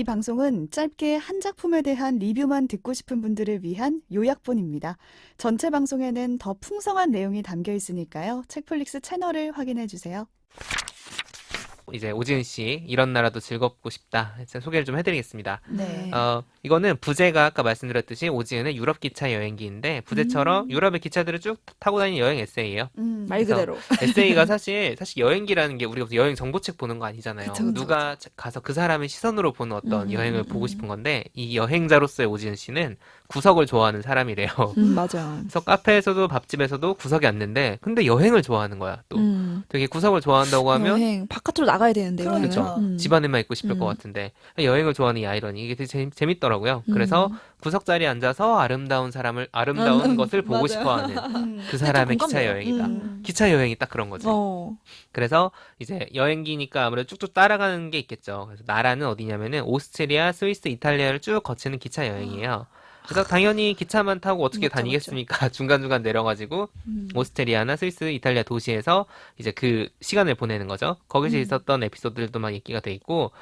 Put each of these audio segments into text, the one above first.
이 방송은 짧게 한 작품에 대한 리뷰만 듣고 싶은 분들을 위한 요약본입니다. 전체 방송에는 더 풍성한 내용이 담겨 있으니까요. 책플릭스 채널을 확인해 주세요. 이제 오지은 씨 이런 나라도 즐겁고 싶다. 소개를 좀 해드리겠습니다. 네. 어, 이거는 부제가 아까 말씀드렸듯이 오지은은 유럽 기차 여행기인데 부제처럼 유럽의 기차들을 쭉 타고 다니는 여행 에세이예요. 음, 말 그대로. 에세이가 사실 사실 여행기라는 게 우리가 여행 정보책 보는 거 아니잖아요. 그쵸, 그쵸, 누가 자- 가서 그 사람의 시선으로 보는 어떤 음, 여행을 음, 보고 음. 싶은 건데 이 여행자로서의 오지은 씨는 구석을 좋아하는 사람이래요. 음, 맞아요. 그래서 카페에서도 밥집에서도 구석이 앉는데 근데 여행을 좋아하는 거야 또. 음. 되게 구석을 좋아한다고 하면 여행 바깥으로 나 가야 되는데. 그렇죠. 음. 집안에만 있고 싶을 것 음. 같은데 여행을 좋아하는 이 아이러니 이게 되게 재, 재밌더라고요. 그래서 음. 구석 자리에 앉아서 아름다운 사람을 아름다운 음, 것을 보고 맞아요. 싶어하는 음. 그 사람의 좀 기차. 여행이다. 음. 기차 여행이 딱 그런 거지. 어. 그래서 이제 여행기니까 아무래도 쭉쭉 따라가는 게 있겠죠. 그래서 나라는 어디냐면은 오스트리아, 스위스, 이탈리아를 쭉 거치는 기차 여행이에요. 그래서 당연히 기차만 타고 어떻게 맞죠, 다니겠습니까? 중간중간 내려가지고 음. 오스트리아나 스위스, 이탈리아 도시에서 이제 그 시간을 보내는 거죠. 거기서 음. 있었던 에피소드들도 막 얘기가 돼 있고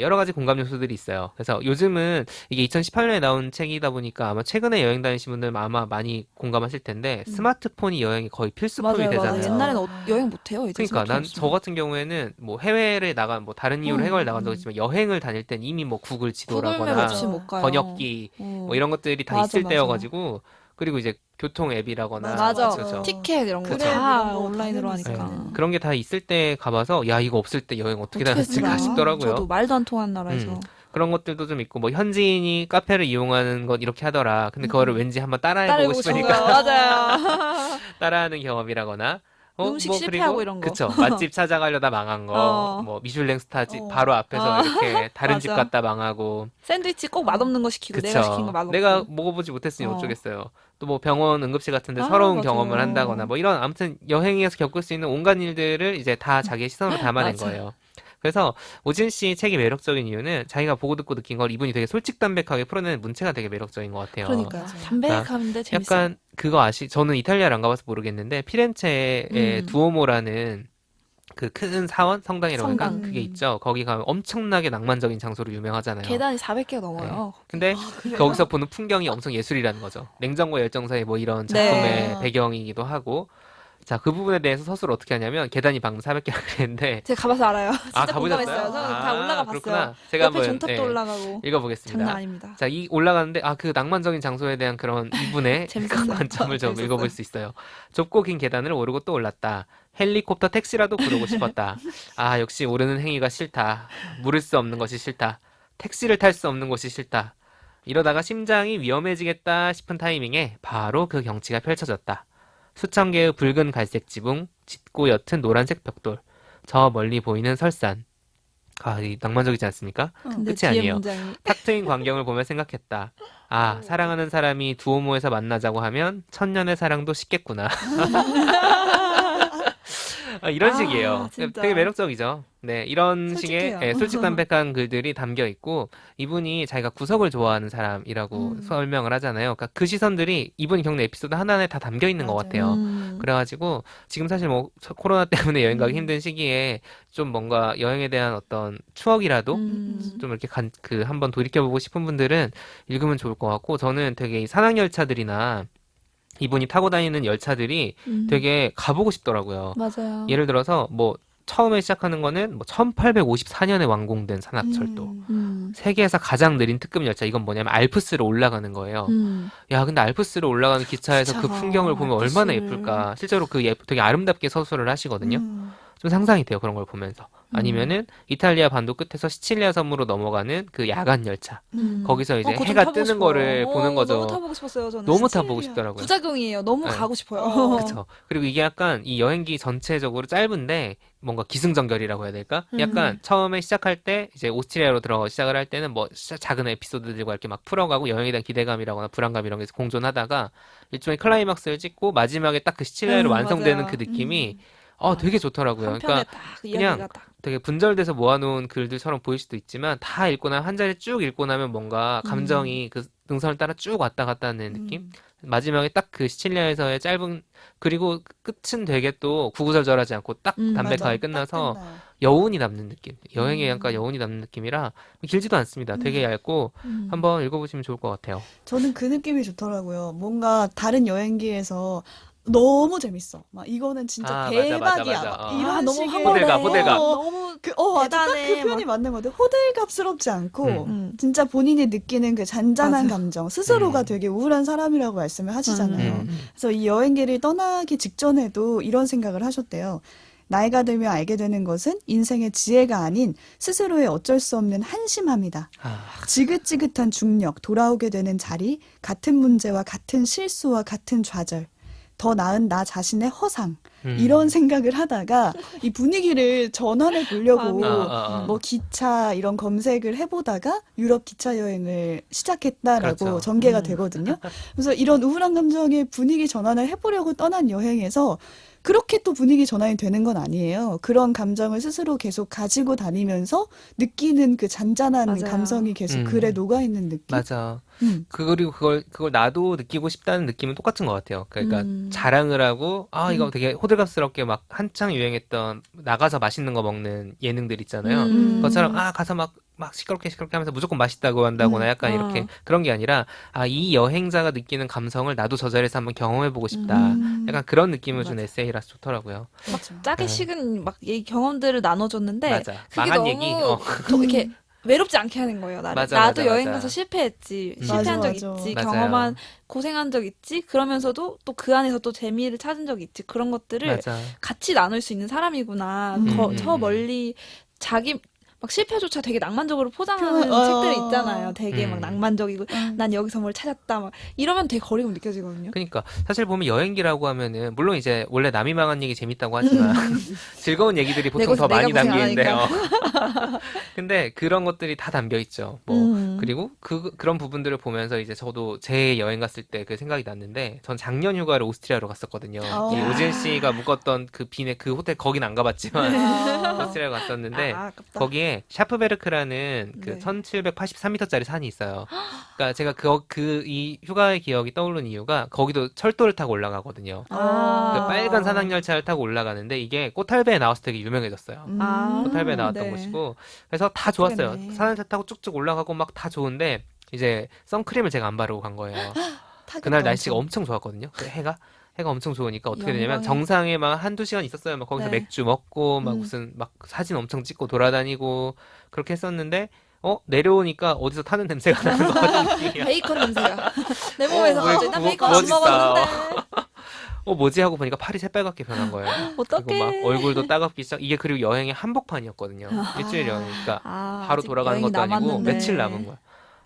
여러 가지 공감 요소들이 있어요. 그래서 요즘은 이게 2018년에 나온 책이다 보니까 아마 최근에 여행 다니신 분들 아마 많이 공감하실 텐데 스마트폰이 여행이 거의 필수품이 음. 맞아요, 되잖아요. 맞아요. 옛날에는 어, 여행 못 해요. 이제 그러니까 난 저 같은 경우에는 뭐 해외를 나간 뭐 다른 이유로 음, 해외를 나간 적 음. 있지만 여행을 다닐 땐 이미 뭐 구글 지도라거나. 번역기 어. 뭐 이런 것들이 다 맞아, 있을 맞아. 때여가지고 그리고 이제 교통 앱이라거나 맞아. 그렇죠. 티켓 이런 거 그쵸. 다 이런 거 온라인으로 당연히 네. 하니까. 그런 게 다 있을 때 가봐서 야 이거 없을 때 여행 어떻게 다녔을까 했을까? 싶더라고요. 저도 말도 안 통하는 나라에서. 음. 그런 것들도 좀 있고 뭐 현지인이 카페를 이용하는 것 이렇게 하더라. 근데 그거를 왠지 한번 따라해보고 음. 싶으니까 거 맞아요. 따라하는 경험이라거나 어, 음식 실패하고 이런 거. 그쵸 맛집 찾아가려다 망한 거, 어. 뭐 미슐랭 스타집 어. 바로 앞에서 어. 이렇게 다른 집 맞아. 갔다 망하고 샌드위치 꼭 맛없는 거 시키고 그쵸 내가 시킨 거 맛없고. 내가 먹어보지 못했으니 어. 어쩌겠어요. 또 뭐 병원 응급실 같은데 아, 서러운 맞아요. 경험을 한다거나 뭐 이런 아무튼 여행에서 겪을 수 있는 온갖 일들을 이제 다 자기의 시선으로 담아낸 맞아. 거예요. 그래서 오진 씨 책이 매력적인 이유는 자기가 보고 듣고 느낀 걸 이분이 되게 솔직담백하게 풀어내는 문체가 되게 매력적인 것 같아요. 그러니까요. 맞아요. 담백한데 재밌어요. 약간 그거 아시? 저는 이탈리아를 안 가봐서 모르겠는데 피렌체에 음. 두오모라는 그큰 사원 성당이라고 할까 성당. 그게 있죠. 거기 가면 엄청나게 낭만적인 장소로 유명하잖아요. 계단이 400개가 넘어요. 근데 거기서 보는 풍경이 엄청 예술이라는 거죠. 냉정과 열정사의 뭐 이런 작품의 네. 배경이기도 하고. 자, 그 부분에 대해서 서술을 어떻게 하냐면 계단이 방금 400개가 그랬는데 제가 가봐서 알아요. 아, 진짜 가보셨어요? 공감했어요. 저는 다 아, 올라가 그렇구나. 봤어요. 제가 옆에 한번 종탑도 예, 올라가고 읽어보겠습니다. 장난 아닙니다. 자, 이 올라가는데 아 그 낭만적인 장소에 대한 그런 이분의 재밌었어요. 관점을 좀 재밌었어요. 읽어볼 수 있어요. 좁고 긴 계단을 오르고 또 올랐다. 헬리콥터 택시라도 부르고 싶었다. 아 역시 오르는 행위가 싫다. 물을 수 없는 것이 싫다. 택시를 탈 수 없는 곳이 싫다. 이러다가 심장이 위험해지겠다 싶은 타이밍에 바로 그 경치가 펼쳐졌다. 수천 개의 붉은 갈색 지붕, 짙고 옅은 노란색 벽돌, 저 멀리 보이는 설산. 아, 이 낭만적이지 않습니까? 근데 끝이 아니에요. 문장이 탁 트인 광경을 보며 생각했다. 아, 사랑하는 사람이 두오모에서 만나자고 하면 천년의 사랑도 쉽겠구나. 아, 이런 아, 식이에요. 진짜. 되게 매력적이죠. 네, 이런 솔직해요. 식의 예, 솔직 담백한 글들이 담겨 있고 이분이 자기가 구석을 좋아하는 사람이라고 음. 설명을 하잖아요. 그러니까 그 시선들이 이분이 겪는 에피소드 하나하나에 다 담겨 있는 것 맞아요. 같아요. 음. 그래가지고 지금 사실 뭐 코로나 때문에 여행 가기 음. 힘든 시기에 좀 뭔가 여행에 대한 어떤 추억이라도 음. 좀 이렇게 간, 그 한번 돌이켜보고 싶은 분들은 읽으면 좋을 것 같고 저는 되게 이 산악열차들이나 이분이 타고 다니는 열차들이 음. 되게 가보고 싶더라고요. 맞아요. 예를 들어서 뭐 처음에 시작하는 거는 뭐 1854년에 완공된 산악철도. 음. 음. 세계에서 가장 느린 특급 열차 이건 뭐냐면 알프스를 올라가는 거예요. 음. 야, 근데 알프스를 올라가는 기차에서 그 기차가 풍경을 보면 얼마나 알프스를. 예쁠까. 실제로 그 예, 되게 아름답게 서술을 하시거든요. 음. 좀 상상이 돼요. 그런 걸 보면서. 아니면은 이탈리아 반도 끝에서 시칠리아 섬으로 넘어가는 그 야간 열차. 음. 거기서 이제 어, 그거 좀 해가 타보고 뜨는 싶어요. 거를 어, 보는 거죠. 너무 타보고 싶었어요. 저는 너무. 타보고 싶더라고요. 부작용이에요. 너무 네. 가고 싶어요. 어, 그쵸. 그리고 이게 약간 이 여행기 전체적으로 짧은데 뭔가 기승전결이라고 해야 될까? 음. 약간 처음에 시작할 때 이제 오스트리아로 들어가 시작을 할 때는 뭐 시- 작은 에피소드들과 이렇게 막 풀어가고 여행에 대한 기대감이라거나 불안감 이런 게 공존하다가 일종의 클라이막스를 찍고 마지막에 딱 그 시칠리아로 음, 완성되는 맞아요. 그 느낌이 어 되게 좋더라고요. 한 그러니까 편에 딱 이야기가 딱. 되게 분절돼서 모아놓은 글들처럼 보일 수도 있지만 다 읽고 나면 한 자리 쭉 읽고 나면 뭔가 감정이 그 능선을 따라 쭉 왔다 갔다 하는 느낌? 음. 마지막에 딱 그 시칠리아에서의 짧은 그리고 끝은 되게 또 구구절절하지 않고 딱 음, 담백하게 맞아. 끝나서 딱 끝나요. 여운이 남는 느낌. 여행의 음. 약간 여운이 남는 느낌이라 길지도 않습니다. 되게 얇고 음. 한번 읽어보시면 좋을 것 같아요. 저는 그 느낌이 좋더라고요. 뭔가 다른 여행기에서 너무 재밌어. 막 이거는 진짜 아, 맞아, 맞아, 대박이야. 맞아. 막 어. 이런 아, 너무 식의 호들갑, 호들갑. 어, 너무 그, 어, 맞아. 딱그 대단해, 표현이 막. 맞는 것 같아요. 호들갑스럽지 않고, 음. 음. 진짜 본인이 느끼는 그 잔잔한 맞아. 감정, 스스로가 음. 되게 우울한 사람이라고 말씀을 하시잖아요. 음. 그래서 이 여행기를 떠나기 직전에도 이런 생각을 하셨대요. 나이가 들며 알게 되는 것은 인생의 지혜가 아닌 스스로의 어쩔 수 없는 한심함이다. 아, 지긋지긋한 중력, 돌아오게 되는 자리, 같은 문제와 같은 실수와 같은 좌절, 더 나은 나 자신의 허상, 음. 이런 생각을 하다가 이 분위기를 전환해 보려고 아, 아, 아. 뭐 기차 이런 검색을 해보다가 유럽 기차 여행을 시작했다라고 그렇죠. 전개가 음. 되거든요. 그래서 이런 우울한 감정의 분위기 전환을 해보려고 떠난 여행에서 그렇게 또 분위기 전환이 되는 건 아니에요. 그런 감정을 스스로 계속 가지고 다니면서 느끼는 그 잔잔한 맞아요. 감성이 계속 음. 글에 녹아 있는 느낌. 맞아. 음. 그 그리고 그걸 그걸 나도 느끼고 싶다는 느낌은 똑같은 것 같아요. 그러니까 음. 자랑을 하고 아 이거 음. 되게 호들 갑스럽게 막 한창 유행했던 나가서 맛있는 거 먹는 예능들 있잖아요. 음. 그것처럼 아 가서 막 막 시끄럽게 시끄럽게 하면서 무조건 맛있다고 한다거나 음. 약간 이렇게 아. 그런 게 아니라 아 이 여행자가 느끼는 감성을 나도 저 자리에서 한번 경험해 보고 싶다. 음. 약간 그런 느낌을 준 맞아. 에세이라서 좋더라고요. 그렇죠. 짜게 네. 식은 막 이 경험들을 나눠줬는데 맞아. 그게 망한 너무 얘기. 어. 또 이렇게 외롭지 않게 하는 거예요. 나를. 맞아, 나도 맞아, 여행 맞아. 가서 실패했지, 음. 실패한 맞아, 적 맞아. 있지, 맞아요. 경험한 고생한 적 있지. 그러면서도 또 그 안에서 또 재미를 찾은 적이 있지. 그런 것들을 맞아. 같이 나눌 수 있는 사람이구나. 음. 거- 음, 저 음. 멀리 자기 막 실패조차 되게 낭만적으로 포장하는 어. 책들이 있잖아요. 되게 막 음. 낭만적이고 음. 난 여기서 뭘 찾았다 막 이러면 되게 거리감 느껴지거든요. 그러니까 사실 보면 여행기라고 하면은 물론 이제 원래 남이 망한 얘기 재밌다고 하지만 즐거운 얘기들이 보통 내더 많이 내가 고생 안 담기는데요. 근데 그런 것들이 다 담겨 있죠. 뭐 음. 그리고 그 그런 부분들을 보면서 이제 저도 제 여행 갔을 때 그 생각이 났는데 전 작년 휴가를 오스트리아로 갔었거든요. 아. 이 오진 씨가 묵었던 그 빈의 그 호텔 거긴 안 가봤지만 아. 오스트리아 갔었는데 아, 아깝다. 거기에 샤프베르크라는 그 네. 1783m짜리 산이 있어요. 그러니까 제가 그 그 이 휴가의 기억이 떠오르는 이유가 거기도 철도를 타고 올라가거든요. 아. 그 빨간 산악 열차를 타고 올라가는데 이게 꽃탈배에 나와서 되게 유명해졌어요. 음. 아. 꽃탈배에 나왔던 네. 곳이고 그래서 다 좋았어요. 그랬네. 산악열차 타고 쭉쭉 올라가고 막 다 좋은데 이제 선크림을 제가 안 바르고 간 거예요. 그날 날씨가 엄청. 엄청 좋았거든요. 그 해가 해가 엄청 좋으니까 어떻게 영광이- 되냐면 정상에 막 한두 시간 있었어요. 막 거기서 네. 맥주 먹고 막 음. 무슨 막 사진 엄청 찍고 돌아다니고 그렇게 했었는데 어 내려오니까 어디서 타는 냄새가 나는 거 같은 느낌이야. 베이컨 냄새가 내 몸에서 어, 갑자기 뭐- 나 뭐- 베이컨 안 멋있다. 먹었는데 어 뭐지 하고 보니까 팔이 새빨갛게 변한 거예요. 그리고 어떡해 막 얼굴도 따갑기 시작. 이게 그리고 여행의 한복판이었거든요. 일주일 여행이니까 아, 바로 아직 돌아가는 여행이 것도 아니고 남았는데. 며칠 남은 거야.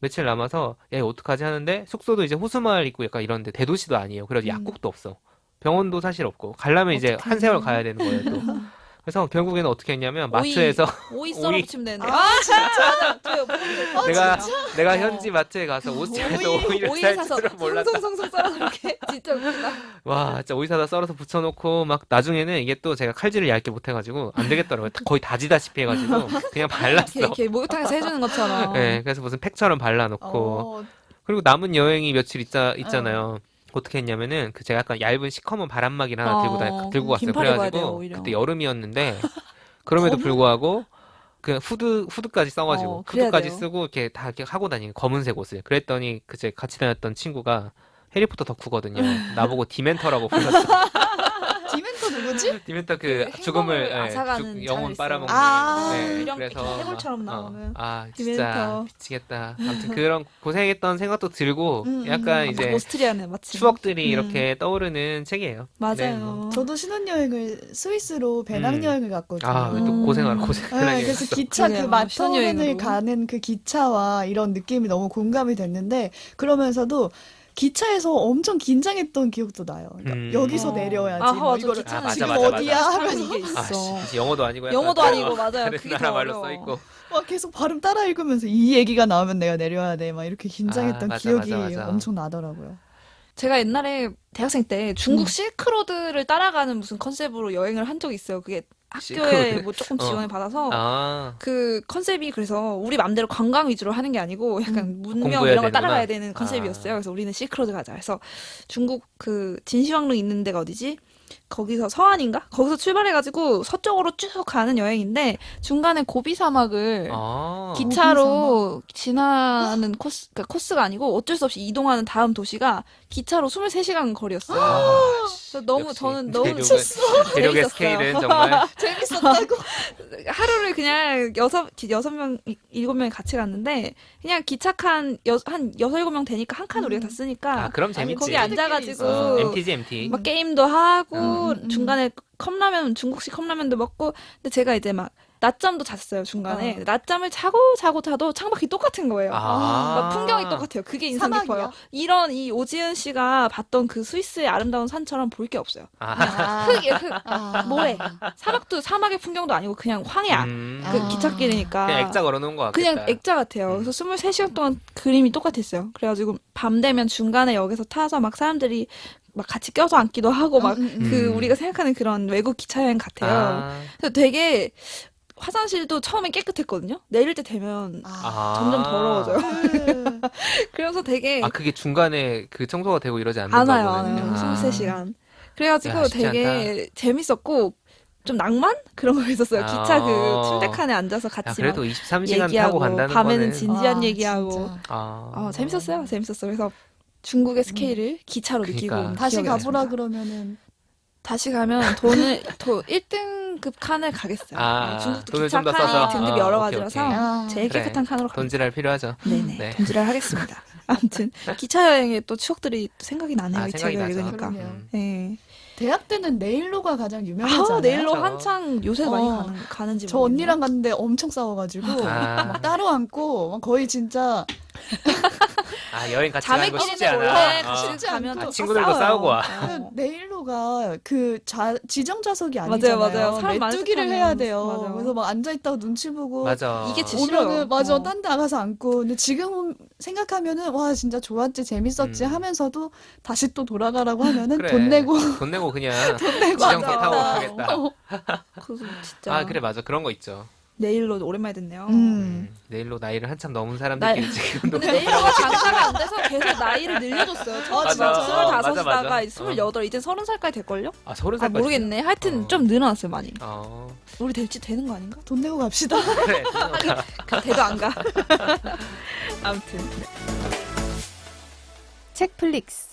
며칠 남아서 야 어떡하지 하는데 숙소도 이제 호수마을 있고 약간 이런데 대도시도 아니에요. 그래서 음. 약국도 없어. 병원도 사실 없고 가려면 이제. 한 세월 가야 되는 거예요 또. 그래서 결국에는 어떻게 했냐면 오이. 마트에서 오이 오이. 썰어 붙이면 되는데 아, 아 진짜 뭐 내가 내가 어. 현지 마트에 가서 오스트리아에서 오이, 오이를 오이 살 사서 줄은 몰랐다. 송송송송 썰어서 이렇게 진짜 웃기다 와 진짜 오이 사다 썰어서 붙여놓고 막 나중에는 이게 또 제가 칼질을 얇게 못해가지고 안 되겠더라고요. 거의 다지다시피 해가지고 그냥 발랐어. 이렇게, 이렇게 목욕탕에서 해주는 것처럼 네, 그래서 무슨 팩처럼 발라놓고 어, 그리고 남은 여행이 며칠 있자, 있잖아요. 어떻게 했냐면은 그 제가 약간 얇은 시커먼 바람막이를 하나 들고 다 어, 들고 갔어요. 긴팔 입어야 돼요, 그래가지고 오히려. 그때 여름이었는데 그럼에도 검은? 불구하고 그 후드 후드까지 써가지고 어, 그래야 후드까지 돼요. 쓰고 이렇게 다 이렇게 하고 다니는 검은색 옷을. 그랬더니 그제 같이 다녔던 친구가 해리포터 덕후거든요. 나보고 디멘터라고 불렀어. 디멘터 누구지? 디멘터 그 그 죽음을 행복을 예, 앗아가는 죽- 영혼 빨아먹는. 아, 네, 이런 그래서 해골처럼 어, 나오는 아 진짜 디멘터. 미치겠다. 아무튼 그런 고생했던 생각도 들고 음, 약간 음. 이제 오스트리아는 마침 추억들이 음. 이렇게 떠오르는 책이에요. 맞아요. 네, 뭐. 저도 신혼여행을 스위스로 음. 배낭여행을 갔거든요. 아, 왜또 음. 고생하라 고생하게 네, 그래서 기차 그. 신혼여행으로. 마터렌을 가는 그 기차와 이런 느낌이 너무 공감이 됐는데 그러면서도 기차에서 엄청 긴장했던 기억도 나요. 그러니까 음. 여기서 어. 내려야지. 아, 뭐 맞아. 이거를 기차는 아, 맞아, 지금 맞아, 맞아. 어디야 참 하면서 이게 아, 있어. 씨, 영어도 아니고 약간 영어도 또 아니고 맞아요. 다른 그게 나라 더 말로 어려워. 써 있고. 막 계속 발음 따라 읽으면서 이 얘기가 나오면 내가 내려야 돼. 막 이렇게 긴장했던 아, 맞아, 기억이 맞아, 맞아. 엄청 나더라고요. 제가 옛날에 대학생 때 중국 음. 실크로드를 따라가는 무슨 컨셉으로 여행을 한 적이 있어요. 그게 학교에 그- 뭐 조금 어. 지원을 받아서 아, 그 컨셉이 그래서 우리 맘대로 관광 위주로 하는 게 아니고 약간 문명 공부해야 이런 걸 되는구나. 따라가야 되는 컨셉이었어요. 아. 그래서 우리는 실크로드 가자. 그래서 중국 그 진시황릉 있는 데가 어디지? 거기서 서안인가? 거기서 출발해가지고 서쪽으로 쭉 가는 여행인데 중간에 고비 사막을 아. 기차로 지나는 코스, 그러니까 코스가 아니고 어쩔 수 없이 이동하는 다음 도시가 기차로 23시간 거리였어요. 아, 씨, 그래서 너무 역시 저는 너무 대륙의, 재밌었어요. 대륙의 스케일은 정말 재밌었다고. 하루를 그냥 여섯 여섯 명 일곱 명이 같이 갔는데 그냥 기차 칸한 여섯 일곱 명 되니까 한 칸 우리가 다 쓰니까 아 그럼 재밌지. 거기 앉아가지고 어, MT지 MT. 막 게임도 하고 음, 음, 음. 중간에 컵라면 중국식 컵라면도 먹고 근데 제가 이제 막 낮잠도 잤어요 중간에 어. 낮잠을 자고 자고 자도 창밖이 똑같은 거예요. 아. 막 풍경이 똑같아요. 그게 인상 사막이야? 깊어요. 이런 이 오지은 씨가 봤던 그 스위스의 아름다운 산처럼 볼 게 없어요. 아, 흙이에요, 흙. 아. 모래. 사막도 사막의 풍경도 아니고 그냥 황해야. 음, 그 아. 기찻길이니까. 그냥 액자 걸어놓은 것 같겠다. 그냥 액자 같아요. 그래서 23시간 동안 그림이 똑같았어요. 그래가지고 밤 되면 중간에 역에서 타서 막 사람들이 막 같이 껴서 앉기도 하고 막그 음, 음, 음. 우리가 생각하는 그런 외국 기차 여행 같아요. 아, 그래서 되게 화장실도 처음엔 깨끗했거든요. 내릴 때 되면 아. 점점 더러워져요. 음. 그래서 되게 아 그게 중간에 그 청소가 되고 이러지 않는 안 와요. 안 와요. 아. 23시간. 그래가지고 야, 쉽지 되게 재밌었고 좀 낭만 그런 거 있었어요. 기차 아. 그 침대칸에 앉아서 야, 같이 그래도 막 23시간 타고 얘기하고 간다는 밤에는 거는 진지한 와, 얘기하고 진짜. 아, 어, 재밌었어요. 재밌었어요. 그래서 중국의 스케일을 기차로 그러니까. 느끼고 온 다시 기억이 가보라 났습니다. 그러면은 다시 가면 돈을 더 1등급 칸을 가겠어요. 아, 어, 중국도 돈을 기차 좀더 칸이 써서? 등급 아, 여러 오케이, 가지라서 오케이. 아. 제일 그래. 깨끗한 칸으로 가겠습니다. 돈질할 필요하죠. 네네, 네. 돈질을 하겠습니다. 아무튼 기차 여행의 또 추억들이 또 생각이 나네요. 아, 이 생각이 책을 나죠. 읽으니까. 그러네요. 음. 네. 대학 때는 네일로가 가장 유명하잖아요. 아, 내일로 그렇죠. 한창 요새 많이 어. 가는 가는지 저 모르겠네요. 언니랑 갔는데 엄청 싸워가지고 아. 막 따로 앉고 막 거의 진짜 아 여행 같이 가는 거 쉽지 자매끼리는 않아. 원래 어. 같이 가면 아, 친구들도 싸워요. 싸우고 와. 그 어. 네일로가 그 좌, 지정 좌석이 맞아요, 아니잖아요. 맞아요. 사람 많을 메뚜기를 때 해야. 돼요. 맞아. 그래서 막 앉아 있다가 눈치 보고 맞아. 이게 싫어요. 오면은 맞아 어. 딴 데 나가서 앉고 근데 지금 생각하면은 와 진짜 좋았지 재밌었지 음. 하면서도 다시 또 돌아가라고 하면은 그래. 돈 내고 돈 내고 그냥 내고 지정석. 타고 가겠다. 어. 그래서 진짜 아 그래 맞아 그런 거 있죠. 내일로 오랜만에 듣네요. 음. 음, 내일로 나이를 한참 넘은 사람들끼리 나- 지금 근데 내일로가 장사가 안 돼서 계속 나이를 늘려줬어요. 저 맞아. 지금 맞아. 스물다섯이다가 맞아, 이제 스물여덟, 이제 서른 살까지 될 걸요? 아 서른 아 살까지. 모르겠네. 하여튼 어. 좀 늘어났어요 많이. 어 우리 될지 되는 거 아닌가? 돈 내고 갑시다. 그래. 그 대도 안 가. 아무튼 책플릭스